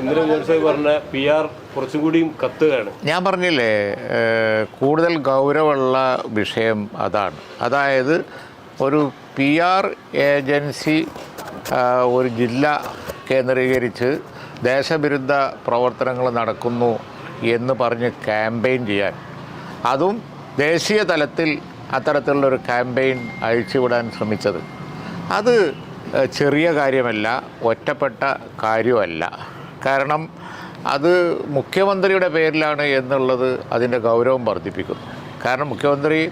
ഇന്നലെ ജോത്സവ് പറഞ്ഞ P R കുറച്ചും കൂടിയും കത്തുകയാണ്. ഞാൻ പറഞ്ഞില്ലേ കൂടുതൽ ഗൗരവമുള്ള വിഷയം അതാണ്. അതായത് ഒരു പി ആർ ഏജൻസി ഒരു ജില്ല കേന്ദ്രീകരിച്ച് ദേശവിരുദ്ധ പ്രവർത്തനങ്ങൾ നടക്കുന്നു എന്ന് പറഞ്ഞ് ക്യാമ്പയിൻ ചെയ്യാൻ. അതും ദേശീയ തലത്തിൽ അത്തരത്തിലുള്ളൊരു ക്യാമ്പയിൻ അഴിച്ചുവിടാൻ ശ്രമിച്ചത്. അത് ചെറിയ കാര്യമല്ല ഒറ്റപ്പെട്ട കാര്യമല്ല. കാരണം അത് മുഖ്യമന്ത്രിയുടെ പേരിലാണ് എന്നുള്ളത് അതിന്റെ ഗൗരവം വർദ്ധിപ്പിക്കുന്നു. കാരണം മുഖ്യമന്ത്രി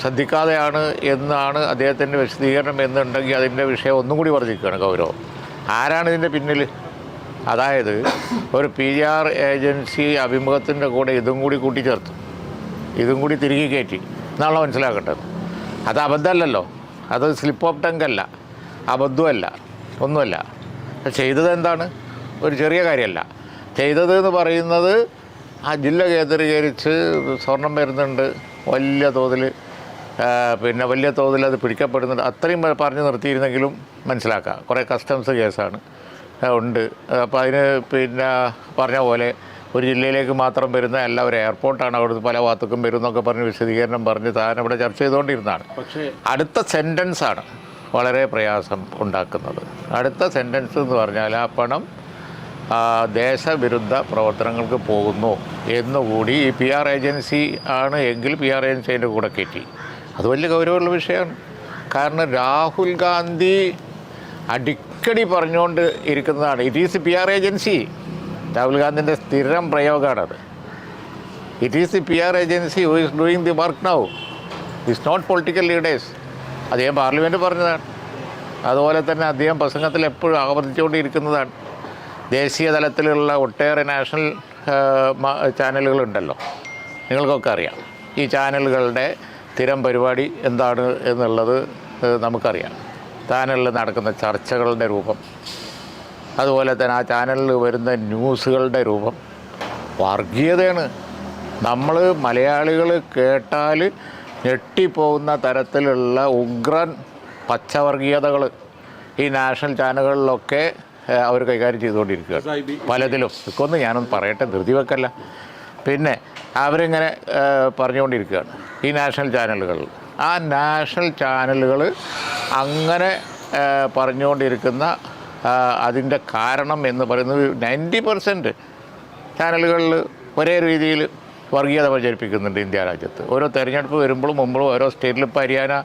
ശ്രദ്ധിക്കാതെയാണ് എന്നാണ് അദ്ദേഹത്തിന്റെ വിശദീകരണം എന്നുണ്ടെങ്കിൽ അതിന്റെ വിഷയം ഒന്നും കൂടി വർദ്ധിക്കുകയാണ് ഗൗരവം. ആരാണ് ഇതിന്റെ പിന്നിൽ? അതായത് ഒരു പി ആർ ഏജൻസി അഭിമുഖത്തിന്റെ കൂടെ ഇതും കൂടി കൂട്ടിച്ചേർത്തു. ഇതും കൂടി തിരികെ കയറ്റി. എന്നാണല്ലോ മനസ്സിലാക്കട്ടെ അത് അബദ്ധമല്ലല്ലോ. അത് സ്ലിപ്പ് ഓഫ് ടങ്ക് അല്ല. അബദ്ധമല്ല ഒന്നുമല്ല. ചെയ്തത് എന്താണ്? ഒരു ചെറിയ കാര്യമല്ല. ചെയ്തത് എന്ന് പറയുന്നത് ആ ജില്ല കേന്ദ്രീകരിച്ച് സ്വർണം വരുന്നുണ്ട്. വലിയ തോതിൽ പിന്നെ വലിയ തോതിൽ അത് പിടിക്കപ്പെടുന്നുണ്ട്. അത്രയും പറഞ്ഞു നിർത്തിയിരുന്നെങ്കിലും മനസ്സിലാക്കാം. കുറേ കസ്റ്റംസ് കേസാണ് ഉണ്ട്. അപ്പോൾ അതിന് പിന്നെ പറഞ്ഞ പോലെ ഒരു ജില്ലയിലേക്ക് മാത്രം വരുന്ന അല്ല ഒരു എയർപോർട്ടാണ് അവിടുത്തെ പല ഭാഗത്തേക്കും വരുന്നൊക്കെ പറഞ്ഞ് വിശദീകരണം പറഞ്ഞ് താൻ അവിടെ ചർച്ച ചെയ്തുകൊണ്ടിരുന്നതാണ്. പക്ഷേ അടുത്ത സെന്റൻസാണ് വളരെ പ്രയാസം ഉണ്ടാക്കുന്നത്. അടുത്ത സെന്റൻസ് എന്ന് പറഞ്ഞാൽ ആ പണം ദേശവിരുദ്ധ പ്രവർത്തനങ്ങൾക്ക് പോകുന്നു എന്നുകൂടി ഈ പി ആർ ഏജൻസി ആണ് എങ്കിൽ പി ആർ ഏജൻസി അതിന്റെ കൂടെ കയറ്റി. അത് വലിയ ഗൗരവമുള്ള വിഷയമാണ്. കാരണം രാഹുൽ ഗാന്ധി അടിക്കടി പറഞ്ഞുകൊണ്ട് ഇരിക്കുന്നതാണ്. It is P R agency Rahul ഗാന്ധിന്റെ സ്ഥിരം പ്രയോഗമാണത് it is the P R agency who is doing the work now is not political leaders അദ്ദേഹം പാർലമെന്റ് പറഞ്ഞതാണ്. അതുപോലെ തന്നെ അദ്ദേഹം പ്രസംഗത്തിൽ എപ്പോഴും ആവർത്തിച്ചുകൊണ്ടിരിക്കുന്നതാണ്. ദേശീയ തലത്തിലുള്ള ഒട്ടേറെ നാഷണൽ ചാനലുകളുണ്ടല്ലോ. നിങ്ങൾക്കൊക്കെ അറിയാം. ഈ ചാനലുകളുടെ സ്ഥിരം പരിപാടി എന്താണ് എന്നുള്ളത് നമുക്കറിയാം. ചാനലിൽ നടക്കുന്ന ചർച്ചകളുടെ രൂപം. അതുപോലെ തന്നെ ആ ചാനലിൽ വരുന്ന ന്യൂസുകളുടെ രൂപം വർഗീയതയാണ്. നമ്മൾ മലയാളികൾ കേട്ടാൽ ഞെട്ടിപ്പോകുന്ന തരത്തിലുള്ള ഉഗ്രൻ പച്ചവർഗീയതകൾ ഈ നാഷണൽ ചാനലുകളിലൊക്കെ അവർ കൈകാര്യം ചെയ്തുകൊണ്ടിരിക്കുകയാണ്. പലതിലും. ഇതൊന്നും ഞാനൊന്ന് പറയട്ടെ ധൃതി വെക്കല്ല പിന്നെ അവരിങ്ങനെ പറഞ്ഞുകൊണ്ടിരിക്കുകയാണ് ഈ നാഷണൽ ചാനലുകൾ. ആ നാഷണൽ ചാനലുകൾ അങ്ങനെ പറഞ്ഞുകൊണ്ടിരിക്കുന്ന അതിന്റെ കാരണം എന്ന് പറയുന്നത് നയന്റി പെർസെന്റ് ചാനലുകളിൽ ഒരേ രീതിയിൽ വർഗീയത പ്രചരിപ്പിക്കുന്നുണ്ട് ഇന്ത്യ രാജ്യത്ത്. ഓരോ തെരഞ്ഞെടുപ്പ് വരുമ്പോഴും മുമ്പും ഓരോ സ്റ്റേറ്റിൽ ഇപ്പോൾ ഹരിയാന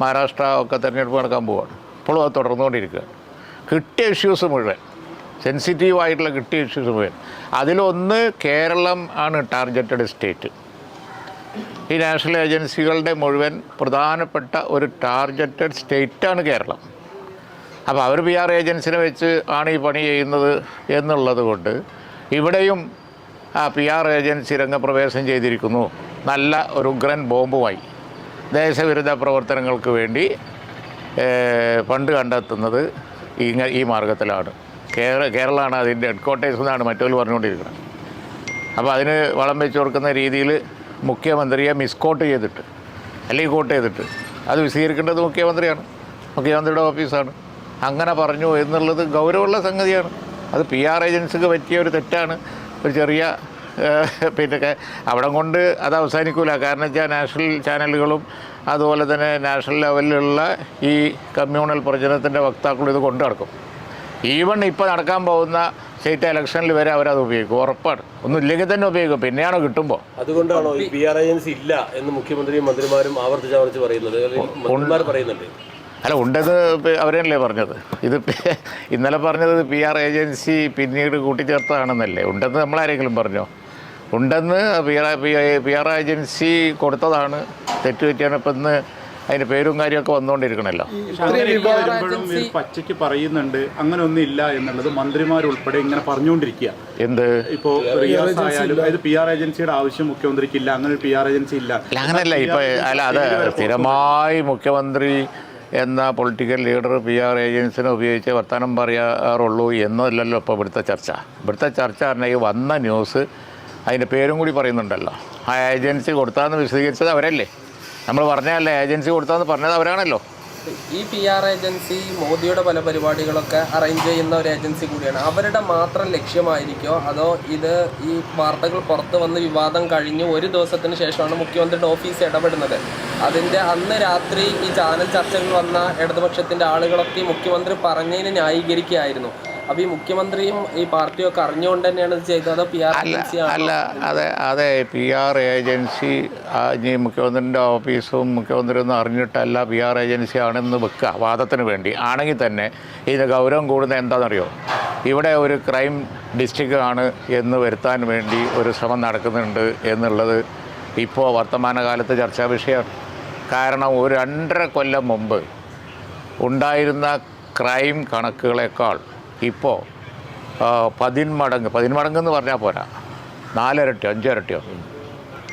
മഹാരാഷ്ട്ര ഒക്കെ തെരഞ്ഞെടുപ്പ് നടക്കാൻ പോവുകയാണ് ഇപ്പോഴും അത് തുടർന്നുകൊണ്ടിരിക്കുക. കിട്ടിയ ഇഷ്യൂസ് മുഴുവൻ സെൻസിറ്റീവ് ആയിട്ടുള്ള കിട്ടിയ ഇഷ്യൂസ് മുഴുവൻ. അതിലൊന്ന് കേരളം ആണ് ടാർഗറ്റഡ് സ്റ്റേറ്റ് ഈ നാഷണൽ ഏജൻസികളുടെ മുഴുവൻ പ്രധാനപ്പെട്ട ഒരു ടാർഗറ്റഡ് സ്റ്റേറ്റാണ് കേരളം. അപ്പോൾ അവർ പി ആർ ഏജൻസിനെ വെച്ച് ആണ് ഈ പണി ചെയ്യുന്നത് എന്നുള്ളത് കൊണ്ട് ഇവിടെയും ആ പി ആർ ഏജൻസി രംഗപ്രവേശം ചെയ്തിരിക്കുന്നു. നല്ല ഒരു ഉഗ്രൻ ബോംബുമായി. ദേശവിരുദ്ധ പ്രവർത്തനങ്ങൾക്ക് വേണ്ടി ഫണ്ട് കണ്ടെത്തുന്നത് ഇങ്ങ ഈ മാർഗത്തിലാണ്. കേരള കേരളമാണ് അതിന്റെ ഹെഡ് ക്വാർട്ടേഴ്സ് എന്നാണ് മറ്റൊരു പറഞ്ഞുകൊണ്ടിരിക്കുന്നത്. അപ്പോൾ അതിന് വളം വെച്ച് കൊടുക്കുന്ന രീതിയിൽ മുഖ്യമന്ത്രിയെ മിസ്കോട്ട് ചെയ്തിട്ട് അല്ലെങ്കിൽ കോട്ട് ചെയ്തിട്ട് അത് വിശദീകരിക്കേണ്ടത് മുഖ്യമന്ത്രിയാണ്. മുഖ്യമന്ത്രിയുടെ ഓഫീസാണ്. അങ്ങനെ പറഞ്ഞു എന്നുള്ളത് ഗൗരവമുള്ള സംഗതിയാണ്. അത് പി ആർ ഏജൻസിക്ക് പറ്റിയ ഒരു തെറ്റാണ്. ഒരു ചെറിയ പിന്നെ അവിടെ കൊണ്ട് അത് അവസാനിക്കില്ല കാരണം വെച്ചാൽ നാഷണൽ ചാനലുകളും അതുപോലെ തന്നെ നാഷണൽ ലെവലിലുള്ള ഈ കമ്മ്യൂണൽ പ്രചരണത്തിന്റെ വക്താക്കളും ഇത് കൊണ്ടു നടക്കും. ഈവൺ ഇപ്പോൾ നടക്കാൻ പോകുന്ന സ്റ്റേറ്റ് ഇലക്ഷനിൽ വരെ അവരത് ഉപയോഗിക്കും. ഉറപ്പാണ്. ഒന്നും ഇല്ലെങ്കിൽ തന്നെ ഉപയോഗിക്കും. പിന്നെയാണോ കിട്ടുമ്പോൾ അതുകൊണ്ടാണോ പി ആർ ഏജൻസി ഇല്ല എന്ന് മുഖ്യമന്ത്രിയും മന്ത്രിമാരും ആവർത്തിച്ച് ആവർത്തിച്ച് പറയുന്നത്? പറയുന്നുണ്ട്. അല്ല ഉണ്ടെന്ന് അവരല്ലേ പറഞ്ഞത്? ഇത് ഇന്നലെ പറഞ്ഞത് പി ആർ ഏജൻസി പിന്നീട് കൂട്ടിച്ചേർത്തതാണെന്നല്ലേ? ഉണ്ടെന്ന് നമ്മളാരെങ്കിലും പറഞ്ഞോ? ഉണ്ടെന്ന് P R P R agency കൊടുത്തതാണ്. തെറ്റ് പറ്റിയാണ് ഇപ്പം ഇന്ന് അതിന്റെ പേരും കാര്യമൊക്കെ വന്നുകൊണ്ടിരിക്കണല്ലോ. പച്ചയ്ക്ക് പറയുന്നുണ്ട് അങ്ങനെ ഒന്നും ഇല്ല എന്നുള്ളത് മന്ത്രിമാരുൾപ്പെടെ ഇങ്ങനെ പറഞ്ഞുകൊണ്ടിരിക്കുക. എന്ത്? ഇപ്പോ അതായത് പി ആർ ഏജൻസിയുടെ ആവശ്യം മുഖ്യമന്ത്രിക്ക് ഇല്ല അങ്ങനെ ഒരു പി ആർ ഏജൻസി ഇല്ല. അല്ല അങ്ങനെയല്ല ഇപ്പൊ അല്ല അത് സ്ഥിരമായി മുഖ്യമന്ത്രി എന്ന പൊളിറ്റിക്കൽ ലീഡർ പി ആർ ഏജൻസിനെ ഉപയോഗിച്ച് വർത്തമാനം പറയാറുള്ളൂ എന്നല്ലല്ലോ ഇപ്പോൾ ഇവിടുത്തെ ചർച്ച. ഇവിടുത്തെ ചർച്ച പറഞ്ഞാൽ വന്ന ന്യൂസ് അതിന്റെ പേരും കൂടി പറയുന്നുണ്ടല്ലോ. ആ ഏജൻസി കൊടുത്താന്ന് വിശദീകരിച്ചത് അവരല്ലേ? നമ്മൾ പറഞ്ഞതല്ലേ ഏജൻസി കൊടുത്താന്ന് പറഞ്ഞത് അവരാണല്ലോ. ഈ പി ആർ ഏജൻസി മോദിയുടെ പല പരിപാടികളൊക്കെ അറേഞ്ച് ചെയ്യുന്ന ഒരു ഏജൻസി കൂടിയാണ്. അവരുടെ മാത്രം ലക്ഷ്യമായിരിക്കോ? അതോ ഇത് ഈ വാർത്തകൾ പുറത്ത് വന്ന് വിവാദം കഴിഞ്ഞ് ഒരു ദിവസത്തിന് ശേഷമാണ് മുഖ്യമന്ത്രിയുടെ ഓഫീസ് ഇടപെടുന്നത്? അതിന്റെ അന്ന് രാത്രി ഈ ചാനൽ ചർച്ചകൾ വന്ന ഇടതുപക്ഷത്തിന്റെ ആളുകളൊക്കെ മുഖ്യമന്ത്രി പറഞ്ഞതിന് ന്യായീകരിക്കുകയായിരുന്നു. അപ്പോൾ ഈ മുഖ്യമന്ത്രിയും ഈ പാർട്ടിയും ഒക്കെ അറിഞ്ഞുകൊണ്ട് തന്നെയാണ് ചെയ്തത്? പി ആർ അല്ല അതെ അതെ പി ആർ ഏജൻസി മുഖ്യമന്ത്രിന്റെ മുഖ്യമന്ത്രിന്റെ ഓഫീസും മുഖ്യമന്ത്രി ഒന്നും അറിഞ്ഞിട്ടല്ല പി ആർ ഏജൻസി ആണെന്ന് വെക്കുക വാദത്തിന് വേണ്ടി. ആണെങ്കിൽ തന്നെ ഇതിന് ഗൗരവം കൂടുന്നത് എന്താണെന്നറിയോ? ഇവിടെ ഒരു ക്രൈം ഡിസ്ട്രിക്റ്റ് ആണ് എന്ന് വരുത്താൻ വേണ്ടി ഒരു ശ്രമം നടക്കുന്നുണ്ട് എന്നുള്ളത് ഇപ്പോൾ വർത്തമാനകാലത്ത് ചർച്ചാ വിഷയമാണ്. കാരണം ഒരു രണ്ടര കൊല്ലം മുമ്പ് ഉണ്ടായിരുന്ന ക്രൈം കണക്കുകളെക്കാൾ ഇപ്പോൾ പതിന്മടങ്ങ് പതിന്മടങ്ങ് എന്ന് പറഞ്ഞാൽ പോരാ. നാലിരട്ടിയോ അഞ്ചിരട്ടിയോ.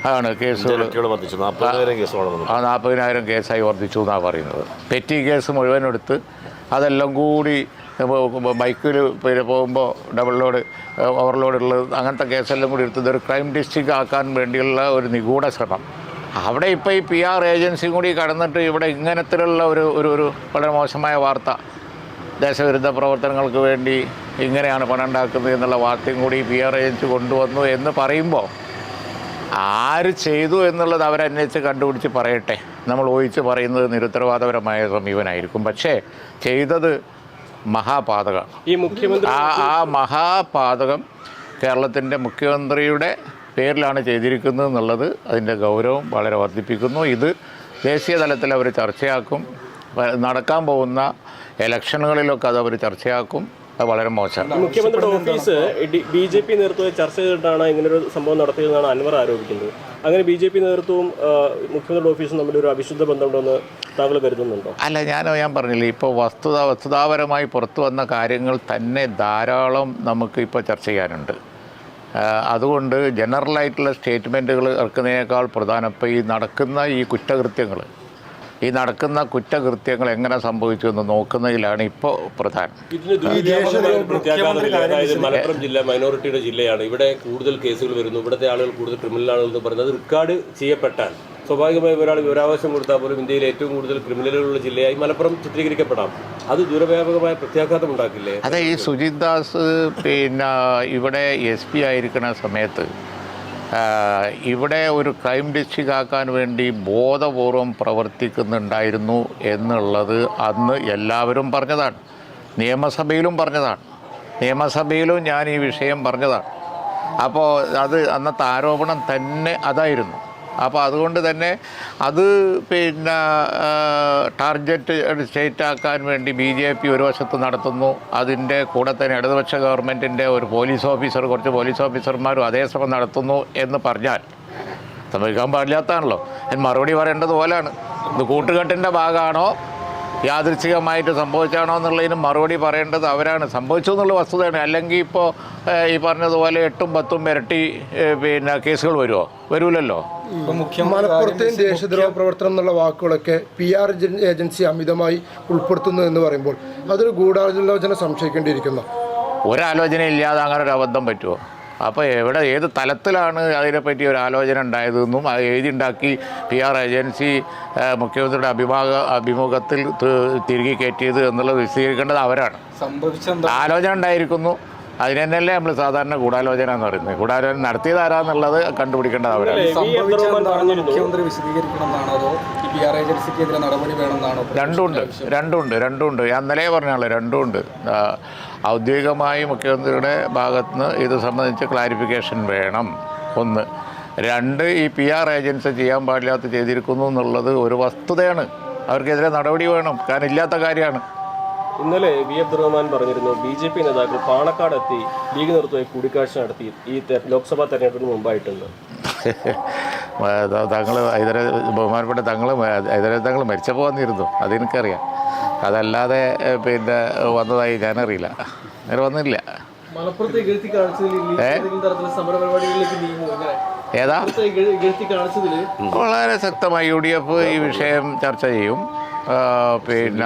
അതാണ് കേസുകൾ. ആ നാൽപ്പതിനായിരം കേസായി വർദ്ധിച്ചു എന്നാണ് പറയുന്നത്. പെറ്റി കേസ് മുഴുവൻ എടുത്ത് അതെല്ലാം കൂടി ബൈക്കിൽ പിന്നെ പോകുമ്പോൾ ഡബിൾ ലോഡ് ഓവർലോഡ് ഉള്ളത് അങ്ങനത്തെ കേസെല്ലാം കൂടി എടുത്തത് ഒരു ക്രൈം ഡിസ്ട്രിക്റ്റ് ആക്കാൻ വേണ്ടിയുള്ള ഒരു നിഗൂഢ ശ്രമം. അവിടെ ഇപ്പോൾ ഈ പി ആർ ഏജൻസിയും കൂടി കടന്നിട്ട് ഇവിടെ ഇങ്ങനത്തിലുള്ള ഒരു ഒരു വളരെ മോശമായ വാർത്ത ദേശവിരുദ്ധ പ്രവർത്തനങ്ങൾക്ക് വേണ്ടി ഇങ്ങനെയാണ് പണം ഉണ്ടാക്കുന്നത് എന്നുള്ള വാർത്തയും കൂടി പി ആർ ഏജൻസി കൊണ്ടുവന്നു എന്ന് പറയുമ്പോൾ ആര് ചെയ്തു എന്നുള്ളത് അവരന്വേഷിച്ച് കണ്ടുപിടിച്ച് പറയട്ടെ. നമ്മൾ ഊഹിച്ച് പറയുന്നത് നിരുത്തരവാദപരമായ സമീപനായിരിക്കും. പക്ഷേ ചെയ്തത് മഹാപാതകം. ഈ മുഖ്യമന്ത്രി ആ ആ മഹാപാതകം കേരളത്തിന്റെ മുഖ്യമന്ത്രിയുടെ പേരിലാണ് ചെയ്തിരിക്കുന്നത് എന്നുള്ളത് അതിന്റെ ഗൗരവം വളരെ വർദ്ധിപ്പിക്കുന്നു. ഇത് ദേശീയ തലത്തിൽ അവർ ചർച്ചയാക്കും. നടക്കാൻ പോകുന്ന ഇലക്ഷനുകളിലൊക്കെ അത് അവർ ചർച്ചയാക്കും. അത് വളരെ മോശമാണ് മുഖ്യമന്ത്രിയുടെ ഓഫീസ് ബി ജെ പി നേതൃത്വം ചർച്ച ചെയ്തിട്ടാണ് ഇങ്ങനൊരു സംഭവം നടത്തിയതെന്നാണ് അൻവർ ആരോപിക്കുന്നത്. അങ്ങനെ ബി ജെ പി നേതൃത്വവും മുഖ്യമന്ത്രിയുടെ ഓഫീസും തമ്മിൽ ഒരു അവിശുദ്ധ ബന്ധമുണ്ടെന്ന് താങ്കൾ കരുതുന്നുണ്ടോ? അല്ല ഞാൻ ഞാൻ പറഞ്ഞില്ലേ ഇപ്പോൾ വസ്തുത വസ്തുതാപരമായി പുറത്തു വന്ന കാര്യങ്ങൾ തന്നെ ധാരാളം നമുക്ക് ഇപ്പോൾ ചർച്ച ചെയ്യാനുണ്ട്. അതുകൊണ്ട് ജനറലായിട്ടുള്ള സ്റ്റേറ്റ്മെന്റുകൾ ഇറക്കുന്നതിനേക്കാൾ പ്രധാനപ്പെട്ട ഈ നടക്കുന്ന ഈ കുറ്റകൃത്യങ്ങൾ ഈ നടക്കുന്ന കുറ്റകൃത്യങ്ങൾ എങ്ങനെ സംഭവിച്ചു എന്ന് നോക്കുന്നതിലാണ് ഇപ്പോൾ പ്രധാനം. മലപ്പുറം ജില്ല മൈനോറിറ്റിയുടെ ജില്ലയാണ്. ഇവിടെ കൂടുതൽ കേസുകൾ വരുന്നു. ഇവിടുത്തെ ആളുകൾ കൂടുതൽ ക്രിമിനൽ ആളുകൾ എന്ന് പറയുന്നത് റെക്കോർഡ് ചെയ്യപ്പെട്ടാൽ സ്വാഭാവികമായി ഒരാൾ വിവരാവകാശം കൊടുത്താൽ പോലും ഇന്ത്യയിൽ ഏറ്റവും കൂടുതൽ ക്രിമിനലുകളുള്ള ജില്ലയായി മലപ്പുറം ചിത്രീകരിക്കപ്പെടാം. അത് ദുരവ്യാപകമായ പ്രത്യാഘാതം ഉണ്ടാക്കില്ലേ? അതെ ഈ സുജിത് ദാസ് പിന്നെ ഇവിടെ എസ് പി ആയിരിക്കുന്ന സമയത്ത് ഇവിടെ ഒരു ക്രൈം രക്ഷിതാക്കാൻ വേണ്ടി ബോധപൂർവം പ്രവർത്തിക്കുന്നുണ്ടായിരുന്നു എന്നുള്ളത് അന്ന് എല്ലാവരും പറഞ്ഞതാണ്. നിയമസഭയിലും പറഞ്ഞതാണ്. നിയമസഭയിലും ഞാൻ ഈ വിഷയം പറഞ്ഞതാണ്. അപ്പോൾ അത് അന്നത്തെ ആരോപണം തന്നെ അതായിരുന്നു. അപ്പോൾ അതുകൊണ്ട് തന്നെ അത് പിന്നെ ടാർഗറ്റ് സ്റ്റേറ്റ് ആക്കാൻ വേണ്ടി ബി ജെ പി ഒരു വശത്ത് നടത്തുന്നു. അതിന്റെ കൂടെ തന്നെ ഇടതുപക്ഷ ഗവൺമെന്റിന്റെ ഒരു പോലീസ് ഓഫീസർ കുറച്ച് പോലീസ് ഓഫീസർമാരും അതേസമയം നടത്തുന്നു എന്ന് പറഞ്ഞാൽ സംഭവിക്കാൻ പാടില്ലാത്തതാണല്ലോ. ഞാൻ മറുപടി പറയേണ്ടത് ഇത് കൂട്ടുകെട്ടിന്റെ ഭാഗമാണോ യാദൃച്ഛികമായിട്ട് സംഭവിച്ചാണോ എന്നുള്ളതിന് മറുപടി പറയേണ്ടത് അവരാണ്. സംഭവിച്ചു എന്നുള്ള വസ്തുതയാണ്. അല്ലെങ്കിൽ ഇപ്പോൾ ഈ പറഞ്ഞതുപോലെ എട്ടും പത്തും ഇരട്ടി പിന്നെ കേസുകൾ വരുമോ വരൂലല്ലോ. മലപ്പുറത്തെയും ദേശദ്രോഹ പ്രവർത്തനം എന്നുള്ള വാക്കുകളൊക്കെ പി ആർ ഏജൻസി അമിതമായി ഉൾപ്പെടുത്തുന്നു എന്ന് പറയുമ്പോൾ അതൊരു ഗൂഢാലോചന സംശയിക്കേണ്ടിയിരിക്കുന്നു. ഒരാലോചന ഇല്ലാതെ അങ്ങനെ ഒരു അബദ്ധം പറ്റുമോ അപ്പോൾ എവിടെ ഏത് തലത്തിലാണ് അതിനെപ്പറ്റി ഒരു ആലോചന ഉണ്ടായതെന്നും അത് എഴുതിണ്ടാക്കി പി ആർ ഏജൻസി മുഖ്യമന്ത്രിയുടെ അഭിമുഖ അഭിമുഖത്തിൽ തിരികെ കയറ്റിയത് എന്നുള്ളത് വിശദീകരിക്കേണ്ടത് അവരാണ്. ആലോചന ഉണ്ടായിരിക്കുന്നു. അതിനെന്നല്ലേ നമ്മൾ സാധാരണ ഗൂഢാലോചന എന്ന് പറയുന്നത്. ഗൂഢാലോചന നടത്തിയത് ആരാന്നുള്ളത് കണ്ടുപിടിക്കേണ്ടത് അവരാണ്. രണ്ടുണ്ട്. രണ്ടുണ്ട്. രണ്ടുണ്ട്. ഞാൻ ഇന്നലെ പറഞ്ഞാളെ രണ്ടുമുണ്ട് ആ, ഔദ്യോഗികമായി മുഖ്യമന്ത്രിയുടെ ഭാഗത്തുനിന്ന് ഇത് സംബന്ധിച്ച് ക്ലാരിഫിക്കേഷൻ വേണം. ഒന്ന് രണ്ട് ഈ പി ആർ ഏജൻസി ചെയ്യാൻ പാടില്ലാത്ത ചെയ്തിരിക്കുന്നു എന്നുള്ളത് ഒരു വസ്തുതയാണ്. അവർക്കെതിരെ നടപടി വേണം. കാരണം ഇല്ലാത്ത കാര്യമാണ്. ഇന്നലെ വി അബ്ദുറഹ്മാൻ പറഞ്ഞിരുന്നു ബി ജെ പി നേതാക്കൾ പാണക്കാട് എത്തി ലീഗ് നേതൃത്വമായി കൂടിക്കാഴ്ച നടത്തി ഈ ലോക്സഭാ തെരഞ്ഞെടുപ്പിന് മുമ്പായിട്ടുണ്ട്. തങ്ങൾ ഇതര ബഹുമാനപ്പെട്ട തങ്ങൾ ഇതര തങ്ങൾ മരിച്ചപ്പോൾ വന്നിരുന്നു. അതെനിക്കറിയാം. അതല്ലാതെ പിന്നെ വന്നതായി ഞാനറിയില്ല. അങ്ങനെ വന്നില്ല. ഏതാ? വളരെ ശക്തമായി യു ഡി എഫ് ഈ വിഷയം ചർച്ച ചെയ്യും. പിന്നെ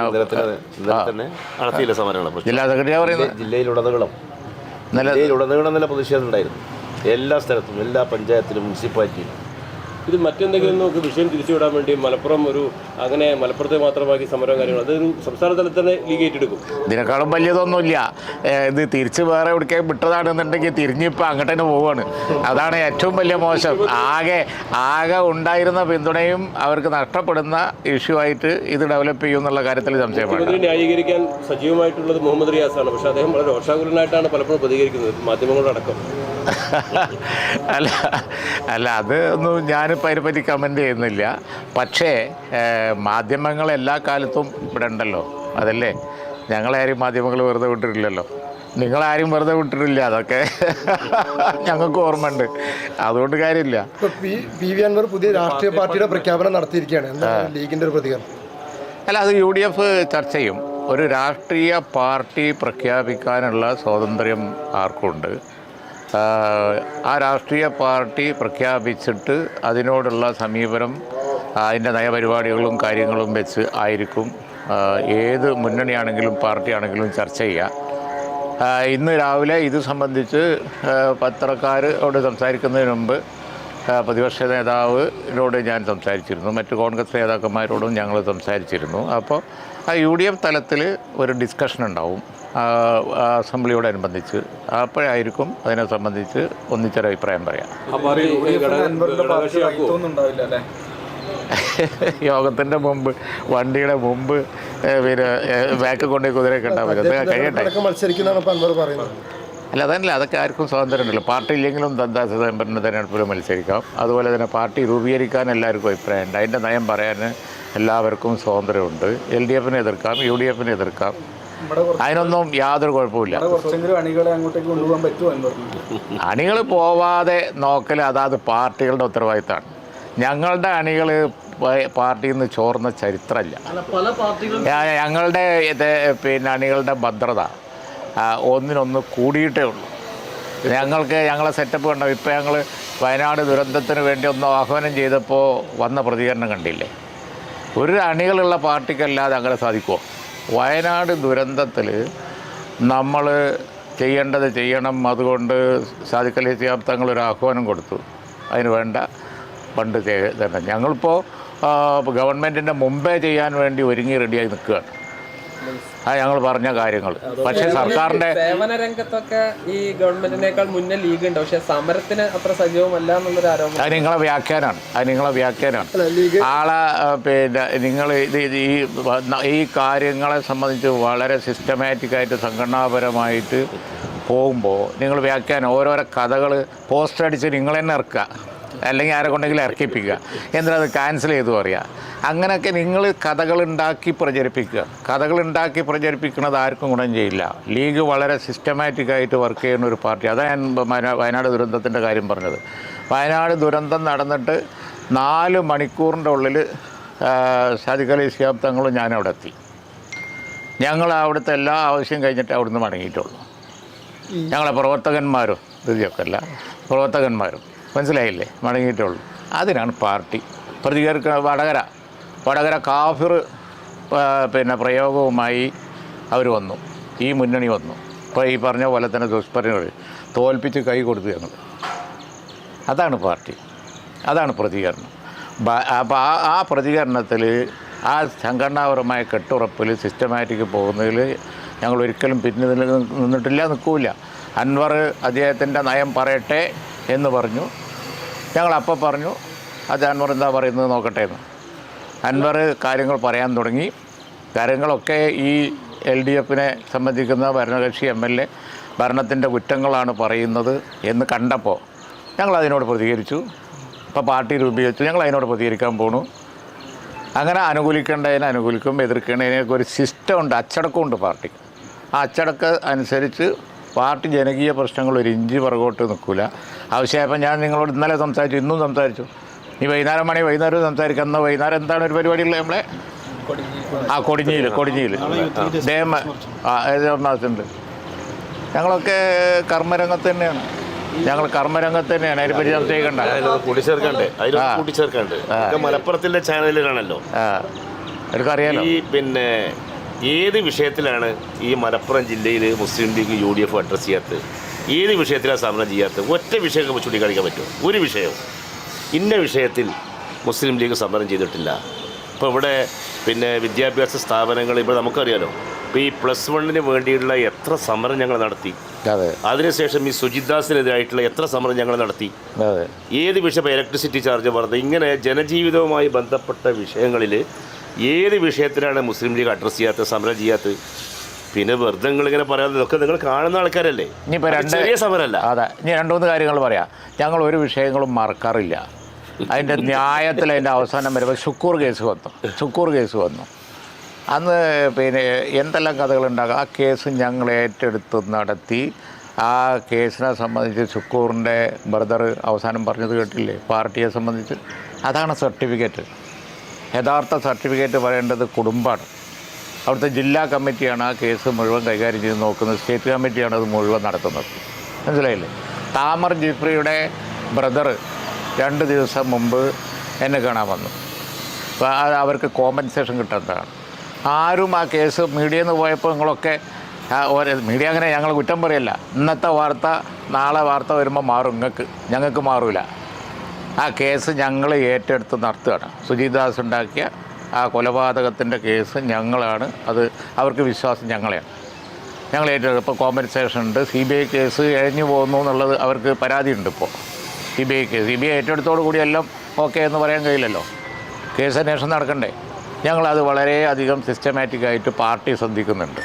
ജില്ലാ സെക്രട്ടറി പറയുന്നത് ജില്ലയിലുടനീളം ജില്ലയിലുടനീളം നല്ല പ്രതിഷേധം ഉണ്ടായിരുന്നു. എല്ലാ സ്ഥലത്തും എല്ലാ പഞ്ചായത്തിലും മുനിസിപ്പാലിറ്റിയിലും. ഇത് മറ്റെന്തെങ്കിലും നമുക്ക് വിഷയം തിരിച്ചുവിടാൻ വേണ്ടി മലപ്പുറം ഒരു അങ്ങനെ മലപ്പുറത്തെ മാത്രമാക്കി സമരം കാര്യങ്ങൾ അതൊരു സംസ്ഥാന തലത്തിൽ തന്നെ ലീഗ് ഏറ്റെടുക്കും. ഇതിനേക്കാളും വലിയതൊന്നുമില്ല. ഇത് തിരിച്ച് വേറെ എവിടേക്ക് വിട്ടതാണെന്നുണ്ടെങ്കിൽ തിരിഞ്ഞിപ്പോൾ അങ്ങോട്ട് തന്നെ പോവുകയാണ് അതാണ് ഏറ്റവും വലിയ മോശം. ആകെ ആകെ ഉണ്ടായിരുന്ന പിന്തുണയും അവർക്ക് നഷ്ടപ്പെടുന്ന ഇഷ്യൂ ആയിട്ട് ഇത് ഡെവലപ്പ് ചെയ്യും എന്നുള്ള കാര്യത്തിൽ സംശയമാണ്. ന്യായീകരിക്കാൻ സജീവമായിട്ടുള്ളത് മുഹമ്മദ് റിയാസാണ്. പക്ഷേ അദ്ദേഹം വളരെ രോഷാകുലനായിട്ടാണ് പലപ്പോഴും പ്രതികരിക്കുന്നത് മാധ്യമങ്ങളടക്കം. അല്ല അല്ല അത് ഒന്നും ഞാനിപ്പോൾ അതിനെപ്പറ്റി കമന്റ് ചെയ്യുന്നില്ല. പക്ഷേ മാധ്യമങ്ങൾ എല്ലാ കാലത്തും ഇവിടെ ഉണ്ടല്ലോ. അതല്ലേ? ഞങ്ങളാരും മാധ്യമങ്ങൾ വെറുതെ വിട്ടിട്ടില്ലല്ലോ. നിങ്ങളാരും വെറുതെ വിട്ടിട്ടില്ല അതൊക്കെ. ഞങ്ങൾക്ക് ഓർമ്മയുണ്ട്. അതുകൊണ്ട് കാര്യമില്ല. പി വി അൻവർ പുതിയ രാഷ്ട്രീയ പാർട്ടിയുടെ പ്രഖ്യാപനം നടത്തിയിരിക്കുകയാണ്. ലീഗിന്റെ ലീഗിന്റെ ഒരു പ്രതികരണം? അല്ല അത് യു ഡി എഫ് ചർച്ച ചെയ്യും. ഒരു രാഷ്ട്രീയ പാർട്ടി പ്രഖ്യാപിക്കാനുള്ള സ്വാതന്ത്ര്യം ആർക്കുണ്ട്? ആ, രാഷ്ട്രീയ പാർട്ടി പ്രഖ്യാപിച്ചിട്ട് അതിനോടുള്ള സമീപനം അതിന്റെ നയപരിപാടികളും കാര്യങ്ങളും വെച്ച് ആയിരിക്കും. ഏത് മുന്നണിയാണെങ്കിലും പാർട്ടിയാണെങ്കിലും ചർച്ച ചെയ്യുക. ഇന്ന് രാവിലെ ഇത് സംബന്ധിച്ച് പത്രക്കാരോട് സംസാരിക്കുന്നതിന് മുമ്പ് പ്രതിപക്ഷ നേതാവിനോട് ഞാൻ സംസാരിച്ചിരുന്നു. മറ്റ് കോൺഗ്രസ് നേതാക്കന്മാരോടും ഞങ്ങൾ സംസാരിച്ചിരുന്നു. അപ്പോൾ ആ യു ഡി എഫ് തലത്തിൽ ഒരു ഡിസ്കഷൻ ഉണ്ടാവും. അസംബ്ലിയോടനുബന്ധിച്ച് അപ്പോഴായിരിക്കും അതിനെ സംബന്ധിച്ച് ഒന്നിച്ചൊരു അഭിപ്രായം പറയാം യോഗത്തിന്റെ മുമ്പ് വണ്ടിയുടെ മുമ്പ് പിന്നെ ബാക്ക് കൊണ്ടേ കുതിരയൊക്കെ ഉണ്ടാവില്ല? കഴിയട്ടെ. അല്ല അതല്ല അതൊക്കെ ആർക്കും സ്വാതന്ത്ര്യമുണ്ടല്ലോ. പാർട്ടി ഇല്ലെങ്കിലും ദന്താ സ്വയംഭരണ തെരഞ്ഞെടുപ്പിൽ മത്സരിക്കാം. അതുപോലെ തന്നെ പാർട്ടി രൂപീകരിക്കാൻ എല്ലാവർക്കും അഭിപ്രായമുണ്ട്. അതിന്റെ നയം പറയാൻ എല്ലാവർക്കും സ്വാതന്ത്ര്യമുണ്ട്. എൽ ഡി എഫിനെ എതിർക്കാം യു ഡി എഫിനെ എതിർക്കാം. അതിനൊന്നും യാതൊരു കുഴപ്പമില്ല അണികൾ പോവാതെ നോക്കൽ അതാത് പാർട്ടികളുടെ ഉത്തരവാദിത്തമാണ് ഞങ്ങളുടെ അണികൾ പാർട്ടിയിൽ നിന്ന് ചോർന്ന ചരിത്രമല്ല ഞങ്ങളുടെ ഇത് പിന്നെ അണികളുടെ ഭദ്രത ഒന്നിനൊന്ന് കൂടിയിട്ടേ ഉള്ളൂ. ഞങ്ങൾക്ക് ഞങ്ങളെ സെറ്റപ്പ് കണ്ടോ? ഇപ്പോൾ ഞങ്ങൾ വയനാട് ദുരന്തത്തിന് വേണ്ടി ഒന്ന് ആഹ്വാനം ചെയ്തപ്പോൾ വന്ന പ്രതികരണം കണ്ടില്ലേ? ഒരു അണികളുള്ള പാർട്ടിക്കല്ലാതെ അങ്ങനെ സാധിക്കുമോ വയനാട് ദുരന്തത്തിൽ നമ്മൾ ചെയ്യേണ്ടത് ചെയ്യണം. അതുകൊണ്ട് സാധിക്കലി തങ്ങൾ ഒരു ആഹ്വാനം കൊടുത്തു. അതിന് വേണ്ട പണ്ട് തന്നെ ഞങ്ങളിപ്പോൾ ഗവൺമെന്റിന്റെ മുമ്പേ ചെയ്യാൻ വേണ്ടി ഒരുങ്ങി റെഡിയായി നിൽക്കുകയാണ്. ആ ഞങ്ങൾ പറഞ്ഞ കാര്യങ്ങൾ. പക്ഷേ സർക്കാരിന്റെ സേവന രംഗത്തൊക്കെ ഈ ഗവൺമെന്റിനേക്കാൾ മുന്നേ ലീഗ് ഉണ്ട്. പക്ഷേ സമരത്തിന് അത്ര സജീവമല്ല എന്നുള്ളൊരു ആരോപണം. അത് നിങ്ങളെ വ്യാഖ്യാനമാണ്. അത് നിങ്ങളെ വ്യാഖ്യാനമാണ്. ആളെ പിന്നെ നിങ്ങൾ ഇത് ഈ ഈ കാര്യങ്ങളെ സംബന്ധിച്ച് വളരെ സിസ്റ്റമാറ്റിക്കായിട്ട് സംഘടനാപരമായിട്ട് പോകുമ്പോൾ നിങ്ങൾ വ്യാഖ്യാനം ഓരോരോ കഥകൾ പോസ്റ്റർ അടിച്ച് നിങ്ങൾ തന്നെ ഇറക്കുക. അല്ലെങ്കിൽ ആരെ കൊണ്ടെങ്കിലും ഇറക്കിപ്പിക്കുക. എന്നിട്ട് അത് ക്യാൻസൽ ചെയ്തു പറയുക അങ്ങനെയൊക്കെ നിങ്ങൾ കഥകളുണ്ടാക്കി പ്രചരിപ്പിക്കുക. കഥകളുണ്ടാക്കി പ്രചരിപ്പിക്കുന്നത് ആർക്കും ഗുണം ചെയ്യില്ല. ലീഗ് വളരെ സിസ്റ്റമാറ്റിക്കായിട്ട് വർക്ക് ചെയ്യുന്ന ഒരു പാർട്ടി. അതാണ് ഞാൻ വയനാട് ദുരന്തത്തിന്റെ കാര്യം പറഞ്ഞത്. വയനാട് ദുരന്തം നടന്നിട്ട് നാല് മണിക്കൂറിന്റെ ഉള്ളിൽ ഷാദിഖ് അലി ശിഹാബ് തങ്ങളും ഞാനവിടെ എത്തി. ഞങ്ങൾ അവിടുത്തെ എല്ലാ ആവശ്യം കഴിഞ്ഞിട്ട് അവിടുന്ന് മടങ്ങിയിട്ടുള്ളൂ. ഞങ്ങളെ പ്രവർത്തകന്മാരും ഇതിയൊക്കെ അല്ല പ്രവർത്തകന്മാരും. മനസ്സിലായില്ലേ? മടങ്ങിയിട്ടുള്ളൂ. അതിനാണ് പാർട്ടി. പ്രതികരിക്കുന്ന വടകര. വടകര കാഫിർ പിന്നെ പ്രയോഗവുമായി അവർ വന്നു. ഈ മുന്നണി വന്നു. ഇപ്പോൾ ഈ പറഞ്ഞ പോലെ തന്നെ ദുഷ്പരിണകൾ തോൽപ്പിച്ച് കൈ കൊടുത്തു ഞങ്ങൾ അതാണ് പാർട്ടി. അതാണ് പ്രതികരണം. അപ്പോൾ ആ ആ പ്രതികരണത്തിൽ ആ സംഘടനാപരമായ കെട്ടുറപ്പിൽ സിസ്റ്റമാറ്റിക് പോകുന്നതിൽ ഞങ്ങൾ ഒരിക്കലും പിന്നിൽ നിന്നിട്ടില്ല നിൽക്കില്ല. അൻവർ അദ്ദേഹത്തിന്റെ നയം പറയട്ടെ. എന്ന് പറഞ്ഞു. ഞങ്ങൾ അപ്പം പറഞ്ഞു അത് അൻവർ എന്താ പറയുന്നത് നോക്കട്ടെ എന്ന്. അൻവർ കാര്യങ്ങൾ പറയാൻ തുടങ്ങി. കാര്യങ്ങളൊക്കെ ഈ എൽ ഡി എഫിനെ സംബന്ധിക്കുന്ന ഭരണകക്ഷി എം എൽ എ ഭരണത്തിന്റെ കുറ്റങ്ങളാണ് പറയുന്നത് എന്ന് കണ്ടപ്പോൾ ഞങ്ങൾ അതിനോട് പ്രതികരിച്ചു. ഇപ്പോൾ പാർട്ടി രൂപീകരിച്ചു. ഞങ്ങൾ അതിനോട് പ്രതികരിക്കാൻ പോണു. അങ്ങനെ അനുകൂലിക്കേണ്ടതിനെ അനുകൂലിക്കും എതിർക്കേണ്ടതിനൊക്കെ ഒരു സിസ്റ്റം ഉണ്ട് അച്ചടക്കമുണ്ട് പാർട്ടി ആ അച്ചടക്ക അനുസരിച്ച് പാർട്ടി ജനകീയ പ്രശ്നങ്ങൾ ഒരു ഇഞ്ചി പുറകോട്ട് നിൽക്കില്ല ആവശ്യമായപ്പോൾ ഞാൻ നിങ്ങളോട് ഇന്നലെ സംസാരിച്ചു ഇന്നും സംസാരിച്ചു. ഈ വൈകുന്നേരം മണി വൈകുന്നേരം സംസാരിക്കാം. അന്ന് വൈകുന്നേരം എന്താണ് ഒരു പരിപാടി പരിപാടിയുള്ളത് നമ്മളെ? ആ കൊടിഞ്ഞിയിൽ കൊടിഞ്ഞിയിൽ ഡേമ ആ മാസമുണ്ട് ഞങ്ങളൊക്കെ കർമ്മരംഗത്ത് തന്നെയാണ്. ഞങ്ങൾ കർമ്മരംഗത്ത് തന്നെയാണ്. അതിനെപ്പറ്റി സംശയിക്കണ്ട. അതിലൊന്ന് കൂട്ടിച്ചേർക്കണ്ടേ. കൂട്ടിച്ചേർക്കണ്ട്? മലപ്പുറത്തിന്റെ ചാനലിലാണല്ലോ ആ. എനിക്കറിയാലോ ഈ പിന്നെ ഏത് വിഷയത്തിലാണ് ഈ മലപ്പുറം ജില്ലയിൽ Muslim League U D F address ചെയ്യാത്തത്? ഏത് വിഷയത്തിലാണ് സമരം ചെയ്യാത്തത്? ഒറ്റ വിഷയം നമുക്ക് ചൂണ്ടിക്കാണിക്കാൻ പറ്റുമോ? ഒരു വിഷയം. ഇന്ന വിഷയത്തിൽ മുസ്ലിം ലീഗ് സമരം ചെയ്തിട്ടില്ല. ഇപ്പോൾ ഇവിടെ പിന്നെ വിദ്യാഭ്യാസ സ്ഥാപനങ്ങൾ ഇവിടെ നമുക്കറിയാലോ. ഇപ്പോൾ ഈ പ്ലസ് വണ്ണിന് വേണ്ടിയിട്ടുള്ള എത്ര സമരം ഞങ്ങൾ നടത്തി. അതെ. അതിനുശേഷം ഈ സുജിദാസിനെതിരായിട്ടുള്ള എത്ര സമരം ഞങ്ങൾ നടത്തി. ഏത് വിഷയം ഇലക്ട്രിസിറ്റി ചാർജ് വർദ്ധ ഇങ്ങനെ ജനജീവിതവുമായി ബന്ധപ്പെട്ട വിഷയങ്ങളിൽ ഏത് വിഷയത്തിലാണ് മുസ്ലിം ലീഗ് അഡ്രസ് ചെയ്യാത്തത് സമരം ചെയ്യാത്തത്? പിന്നെ വെറുതെ ഇങ്ങനെ പറയാതെ ഇതൊക്കെ നിങ്ങൾ കാണുന്ന ആൾക്കാരല്ലേ? ഇനിയിപ്പോൾ രണ്ട് ചെറിയ സമരമല്ല. അതെ. ഇനി രണ്ടുമൂന്ന് കാര്യങ്ങൾ പറയാം. ഞങ്ങൾ ഒരു വിഷയങ്ങളും മറക്കാറില്ല. അതിന്റെ ന്യായത്തിൽ അതിന്റെ അവസാനം വരുമ്പോൾ ഷുക്കൂർ കേസ് വന്നു. ഷുക്കൂർ കേസ് വന്നു. അന്ന് പിന്നെ എന്തെല്ലാം കഥകളുണ്ടാകും ആ കേസ് ഞങ്ങൾ ഏറ്റെടുത്ത് നടത്തി. ആ കേസിനെ സംബന്ധിച്ച് ഷുക്കൂറിന്റെ ബ്രദർ അവസാനം പറഞ്ഞത് കേട്ടില്ലേ? പാർട്ടിയെ സംബന്ധിച്ച്. അതാണ് സർട്ടിഫിക്കറ്റ്. യഥാർത്ഥ സർട്ടിഫിക്കറ്റ് പറയേണ്ടത് കുടുംബമാണ്. അവിടുത്തെ ജില്ലാ കമ്മിറ്റിയാണ് ആ കേസ് മുഴുവൻ കൈകാര്യം ചെയ്ത് നോക്കുന്നത്. സ്റ്റേറ്റ് കമ്മിറ്റിയാണ് അത് മുഴുവൻ നടത്തുന്നത്. മനസ്സിലായില്ലേ? താമർ ജിഫ്രിയുടെ ബ്രദർ രണ്ട് ദിവസം മുമ്പ് എന്നെ കാണാൻ വന്നു. അവർക്ക് കോമ്പൻസേഷൻ കിട്ടേണ്ടതാണ് ആരും ആ കേസ് മീഡിയയിൽ നിന്ന് പോയപ്പോൾ നിങ്ങളൊക്കെ മീഡിയ അങ്ങനെ ഞങ്ങൾ കുറ്റം പറയല്ല. ഇന്നത്തെ വാർത്ത നാളെ വാർത്ത വരുമ്പോൾ മാറും. നിങ്ങൾക്ക് ഞങ്ങൾക്ക് മാറൂല. ആ കേസ് ഞങ്ങൾ ഏറ്റെടുത്ത് നടത്തുകയാണ്. സുജിദാസ് ഉണ്ടാക്കിയ ആ കൊലപാതകത്തിന്റെ കേസ് ഞങ്ങളാണ്. അത് അവർക്ക് വിശ്വാസം ഞങ്ങളെയാണ്. ഞങ്ങൾ ഏറ്റെടുത്ത്. ഇപ്പോൾ കോമ്പൻസേഷൻ ഉണ്ട്. സി ബി ഐ കേസ് കഴിഞ്ഞു പോകുന്നു എന്നുള്ളത് അവർക്ക് പരാതിയുണ്ട് ഇപ്പോൾ C B I case. C B I ഏറ്റെടുത്തോടു കൂടി എല്ലാം ഓക്കെ എന്ന് പറയാൻ കഴിയില്ലല്ലോ. കേസ് അന്വേഷണം നടക്കണ്ടേ? ഞങ്ങളത് വളരെയധികം സിസ്റ്റമാറ്റിക്കായിട്ട് പാർട്ടി ശ്രദ്ധിക്കുന്നുണ്ട്.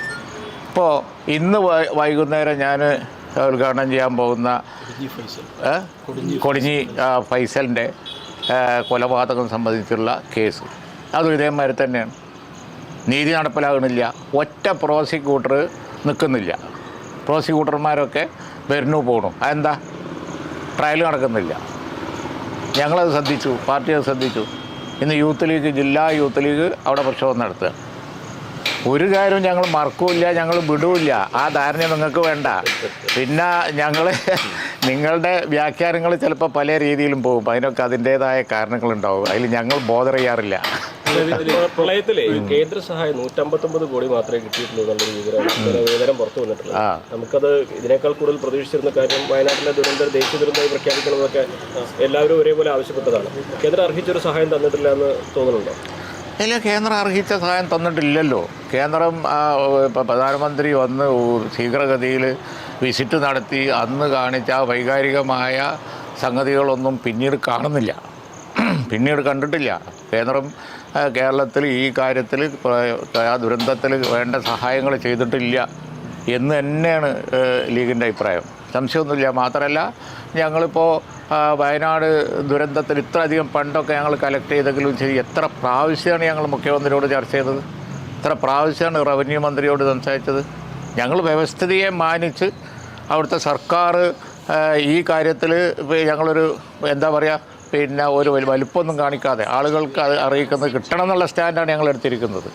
ഇപ്പോൾ ഇന്ന് വൈകുന്നേരം ഞാൻ ഉദ്ഘാടനം ചെയ്യാൻ പോകുന്ന? കൊടിഞ്ഞി ഫൈസലിന്റെ കൊലപാതകം സംബന്ധിച്ചുള്ള കേസ്. അതും ഇതേമാതിരി തന്നെയാണ്. നീതി നടപ്പിലാകുന്നില്ല ഒറ്റ പ്രോസിക്യൂട്ടർ നിൽക്കുന്നില്ല പ്രോസിക്യൂട്ടർമാരൊക്കെ വരുന്നു പോണു. അതെന്താ? ട്രയൽ നടക്കുന്നില്ല. ഞങ്ങളത് ശ്രദ്ധിച്ചു. പാർട്ടി അത് ശ്രദ്ധിച്ചു. ഇന്ന് യൂത്ത് ലീഗ് ജില്ലാ യൂത്ത് ലീഗ് അവിടെ പ്രക്ഷോഭം നടത്തുക ഒരു കാര്യവും ഞങ്ങൾ മറക്കൂല ഞങ്ങൾ വിടൂല്ല. ആ ധാരണ നിങ്ങൾക്ക് വേണ്ട. പിന്നെ ഞങ്ങൾ നിങ്ങളുടെ വ്യാഖ്യാനങ്ങൾ ചിലപ്പോൾ പല രീതിയിലും പോകും. അതിനൊക്കെ അതിന്റേതായ കാരണങ്ങളുണ്ടാവും. അതിൽ ഞങ്ങൾ ബോധർ ചെയ്യാറില്ല. പ്രളയത്തിലെ കേന്ദ്ര സഹായം നൂറ്റമ്പത്തൊമ്പത് കോടി മാത്രമേ കിട്ടിയിട്ടുള്ളൂ എന്നുള്ളൊരു വിവരം വിവരം പുറത്തു വന്നിട്ടുള്ളത്. നമുക്കത് ഇതിനേക്കാൾ കൂടുതൽ പ്രതീക്ഷിച്ചിരുന്ന കാര്യം വയനാട്ടിലെ ദുരന്തം ദേശീയ ദുരന്തമായി പ്രഖ്യാപിക്കണമെന്നൊക്കെ എല്ലാവരും ഒരേപോലെ ആവശ്യപ്പെട്ടതാണ്. കേന്ദ്രം അർഹിച്ചൊരു സഹായം തന്നിട്ടില്ല എന്ന് തോന്നുന്നുണ്ടോ? ഇല്ല കേന്ദ്രം അർഹിച്ച സഹായം തന്നിട്ടില്ലല്ലോ. കേന്ദ്രം പ്രധാനമന്ത്രി വന്ന് ശീഘ്രഗതിയിൽ വിസിറ്റ് നടത്തി അന്ന് കാണിച്ച വൈകാരികമായ സംഗതികളൊന്നും പിന്നീട് കാണുന്നില്ല. പിന്നീട് കണ്ടിട്ടില്ല. കേന്ദ്രം കേരളത്തിൽ ഈ കാര്യത്തിൽ ആ ദുരന്തത്തിൽ വേണ്ട സഹായങ്ങൾ ചെയ്തിട്ടില്ല എന്ന് തന്നെയാണ് ലീഗിന്റെ അഭിപ്രായം. സംശയമൊന്നുമില്ല. മാത്രമല്ല ഞങ്ങളിപ്പോൾ വയനാട് ദുരന്തത്തിൽ ഇത്രയധികം പണ്ടൊക്കെ ഞങ്ങൾ കളക്ട് ചെയ്തെങ്കിലും ശരി എത്ര പ്രാവശ്യമാണ് ഞങ്ങൾ മുഖ്യമന്ത്രിയോട് ചർച്ച ചെയ്തത്? എത്ര പ്രാവശ്യമാണ് റവന്യൂ മന്ത്രിയോട് സംസാരിച്ചത്? ഞങ്ങൾ വ്യവസ്ഥിതിയെ മാനിച്ച് അവിടുത്തെ സർക്കാർ ഈ കാര്യത്തിൽ ഞങ്ങളൊരു എന്താ പറയുക പിന്നെ ഒരു വലിപ്പമൊന്നും കാണിക്കാതെ ആളുകൾക്ക് അത് അറിയിക്കുന്നത് കിട്ടണം എന്നുള്ള സ്റ്റാൻഡാണ് ഞങ്ങൾ എടുത്തിരിക്കുന്നത്.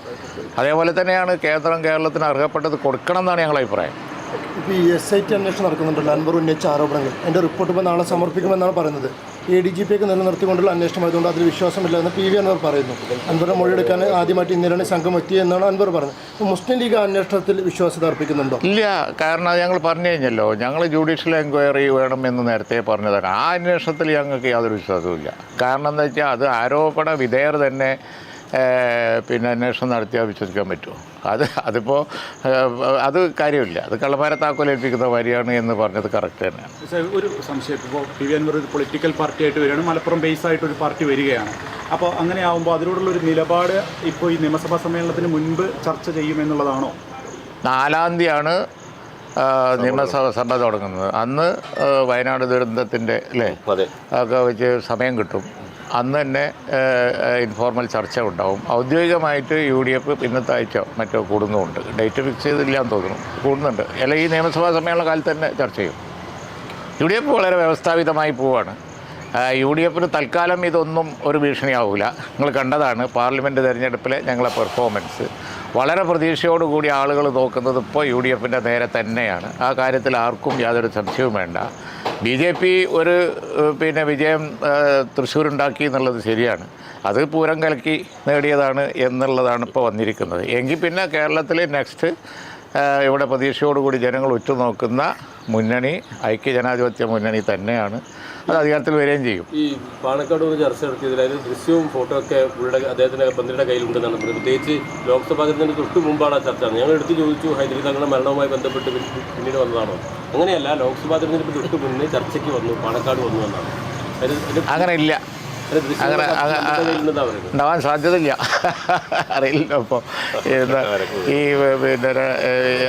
അതേപോലെ തന്നെയാണ് കേന്ദ്രം കേരളത്തിന് അർഹപ്പെട്ടത് കൊടുക്കണം എന്നാണ് ഞങ്ങളുടെ അഭിപ്രായം. ഇപ്പോൾ ഈ എസ് ഐ ടി അന്വേഷണം നടക്കുന്നുണ്ടല്ലോ അൻവർ ഉന്നയിച്ച ആരോപണങ്ങൾ. എന്റെ റിപ്പോർട്ട് ഇപ്പോൾ നാളെ സമർപ്പിക്കുമെന്നാണ് പറയുന്നത്. എ ഡി ജി പി ഒക്കെ നിലനിർത്തിക്കൊണ്ടുള്ള അന്വേഷണമായതുകൊണ്ട് അതിൽ വിശ്വാസമില്ല എന്ന് പി വി അൻവർ പറയുന്നു. അൻവറെ മൊഴിയെടുക്കാൻ ആദ്യമായിട്ട് ഇന്നലെയാണ് സംഘം എത്തിയെന്നാണ് അൻവർ പറഞ്ഞത് മുസ്ലിം ലീഗ് അന്വേഷണത്തിൽ വിശ്വാസത അർപ്പിക്കുന്നുണ്ടോ? ഇല്ല കാരണം ഞങ്ങൾ പറഞ്ഞു കഴിഞ്ഞല്ലോ. ഞങ്ങൾ ജുഡീഷ്യൽ എൻക്വയറി വേണമെന്ന് നേരത്തെ പറഞ്ഞതാണ്. ആ അന്വേഷണത്തിൽ ഞങ്ങൾക്ക് യാതൊരു വിശ്വാസവും ഇല്ല കാരണം എന്താ വെച്ചാൽ അത് ആരോപണ വിധേയർ തന്നെ പിന്നെ അന്വേഷണം നടത്തിയാൽ വിശ്വസിക്കാൻ പറ്റുമോ? അത് അതിപ്പോൾ അത് കാര്യമില്ല. അത് കള്ളമാരെ താക്കോലേൽപ്പിക്കുന്ന വരിയാണ് എന്ന് പറഞ്ഞത് കറക്റ്റ് തന്നെയാണ്. സാർ, ഒരു സംശയം. ഇപ്പോൾ പി വി അൻവർ ഒരു പൊളിറ്റിക്കൽ പാർട്ടി ആയിട്ട് വരികയാണ്. മലപ്പുറം ബേസ് ആയിട്ട് ഒരു പാർട്ടി വരികയാണ്. അപ്പോൾ അങ്ങനെ ആകുമ്പോൾ അതിനോടുള്ള ഒരു നിലപാട് ഇപ്പോൾ ഈ നിയമസഭാ സമ്മേളനത്തിന് മുൻപ് ചർച്ച ചെയ്യുമെന്നുള്ളതാണോ നാലാം തീയതിയാണ് നിയമസഭാ നിയമസഭ സഭ തുടങ്ങുന്നത്. അന്ന് വയനാട് ദുരന്തത്തിന്റെ അല്ലേ? അതെ. ഒക്കെ വെച്ച് സമയം കിട്ടും. അന്ന് തന്നെ ഇൻഫോർമൽ ചർച്ച ഉണ്ടാവും. ഔദ്യോഗികമായിട്ട് യു ഡി എഫ് ഇന്നത്തെ ആഴ്ച മറ്റോ കൂടുന്നുമുണ്ട് ഡേറ്റ് ഫിക്സ് ചെയ്തില്ല എന്ന് തോന്നുന്നു. കൂടുന്നുണ്ട്. അല്ല ഈ നിയമസഭാ സമ്മേളന കാലത്ത് തന്നെ ചർച്ച ചെയ്യും. യു ഡി എഫ് വളരെ വ്യവസ്ഥാപിതമായി പോവാണ്. യു ഡി എഫിന് തൽക്കാലം ഇതൊന്നും ഒരു ഭീഷണിയാവില്ല നിങ്ങൾ കണ്ടതാണ് പാർലമെന്റ് തിരഞ്ഞെടുപ്പിലെ ഞങ്ങളെ പെർഫോമൻസ്. വളരെ പ്രതീക്ഷയോടുകൂടി ആളുകൾ നോക്കുന്നത് ഇപ്പോൾ യു ഡി എഫിന്റെ നേരെ തന്നെയാണ്. ആ കാര്യത്തിൽ ആർക്കും യാതൊരു സംശയവും വേണ്ട. ബി ജെ പി ഒരു പിന്നെ വിജയം തൃശ്ശൂരുണ്ടാക്കി എന്നുള്ളത് ശരിയാണ്. അത് പൂരം കലക്കി നേടിയതാണ് എന്നുള്ളതാണ് ഇപ്പോൾ വന്നിരിക്കുന്നത്. എങ്കിൽ പിന്നെ കേരളത്തിലെ നെക്സ്റ്റ് ഇവിടെ പ്രതീക്ഷയോടുകൂടി ജനങ്ങൾ ഉറ്റുനോക്കുന്ന മുന്നണി ഐക്യജനാധിപത്യ മുന്നണി തന്നെയാണ്. അത് അധികാരത്തിൽ വരികയും ചെയ്യും. ഈ പാണക്കാട് ഒരു ചർച്ച നടത്തിയതിൽ അതിൽ ദൃശ്യവും ഫോട്ടോ ഒക്കെ ഉള്ള അദ്ദേഹത്തിന്റെ മന്ത്രിയുടെ കയ്യിലുണ്ടെന്നാണ് പറയുന്നത് പ്രത്യേകിച്ച് ലോക്സഭാ തെരഞ്ഞെടുപ്പിന് തൊട്ട് മുമ്പാണ് ആ ചർച്ച ഞങ്ങൾ എടുത്ത് ചോദിച്ചു ഹൈദരി തങ്ങളുടെ മരണവുമായി ബന്ധപ്പെട്ട് പിന്നീട് വന്നതാണോ? അങ്ങനെയല്ല ലോക്സഭാ തെരഞ്ഞെടുപ്പിന് തൊട്ട് മുന്നേ ചർച്ചയ്ക്ക് വന്നു പാണക്കാട് വന്നു എന്നാണ്. അതിൽ അങ്ങനെ ഉണ്ടാവാൻ സാധ്യതയില്ല. അറിയില്ല അപ്പോൾ ഈ പിന്നെ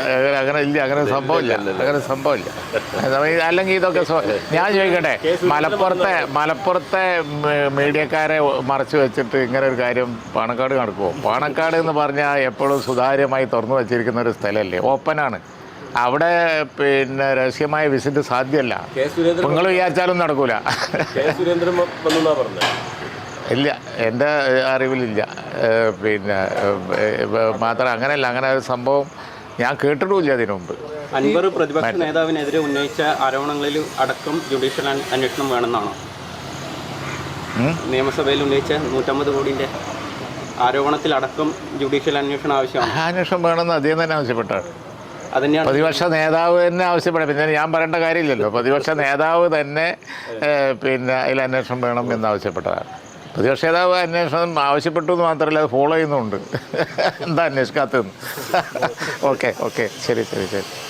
അങ്ങനെ അങ്ങനെ ഇല്ല അങ്ങനെ സംഭവമില്ല അങ്ങനെ സംഭവമില്ല അല്ലെങ്കിൽ ഇതൊക്കെ ഞാൻ ചോദിക്കട്ടെ മലപ്പുറത്തെ മലപ്പുറത്തെ മീഡിയക്കാരെ മറച്ചു വെച്ചിട്ട് ഇങ്ങനെ ഒരു കാര്യം പാണക്കാട് നടക്കുമോ പാണക്കാട് എന്ന് പറഞ്ഞാൽ എപ്പോഴും സുതാര്യമായി തുറന്നു വച്ചിരിക്കുന്ന ഒരു സ്ഥലമല്ലേ? ഓപ്പണാണ് അവിടെ പിന്നെ രഹസ്യമായ വിസിറ്റ് സാധ്യമല്ല. നിങ്ങൾ വിചാരിച്ചാലും നടക്കൂല. ഇല്ല എന്റെ അറിവിലില്ല. പിന്നെ മാത്രം അങ്ങനെയല്ല അങ്ങനെ ഒരു സംഭവം ഞാൻ കേട്ടിട്ടുമില്ല അതിനു മുമ്പ്. അൻവർ പ്രതിപക്ഷ നേതാവിനെതിരെ ഉന്നയിച്ച ആരോപണങ്ങളിൽ അടക്കം ജുഡീഷ്യൽ അന്വേഷണം വേണമെന്നാണോ? നിയമസഭയിൽ ഉന്നയിച്ച നൂറ്റമ്പത് കോടിന്റെ ആരോപണത്തിലടക്കം ജുഡീഷ്യൽ അന്വേഷണം ആവശ്യമാണ്? അന്വേഷണം വേണമെന്ന് അദ്ദേഹം തന്നെ ആവശ്യപ്പെട്ടാണ്. പ്രതിപക്ഷ നേതാവ് തന്നെ ആവശ്യപ്പെടാം പിന്നെ ഞാൻ പറയേണ്ട കാര്യമില്ലല്ലോ. പ്രതിപക്ഷ നേതാവ് തന്നെ പിന്നെ അതിൽ അന്വേഷണം വേണം എന്ന് ആവശ്യപ്പെട്ടതാണ്. പ്രതിപക്ഷ നേതാവ് അന്വേഷണം ആവശ്യപ്പെട്ടു എന്ന് മാത്രമല്ല അത് ഫോളോ ചെയ്യുന്നുണ്ട്. എന്താ അന്വേഷിക്കാത്തതെന്ന്? ഓക്കെ ഓക്കെ ശരി ശരി ശരി.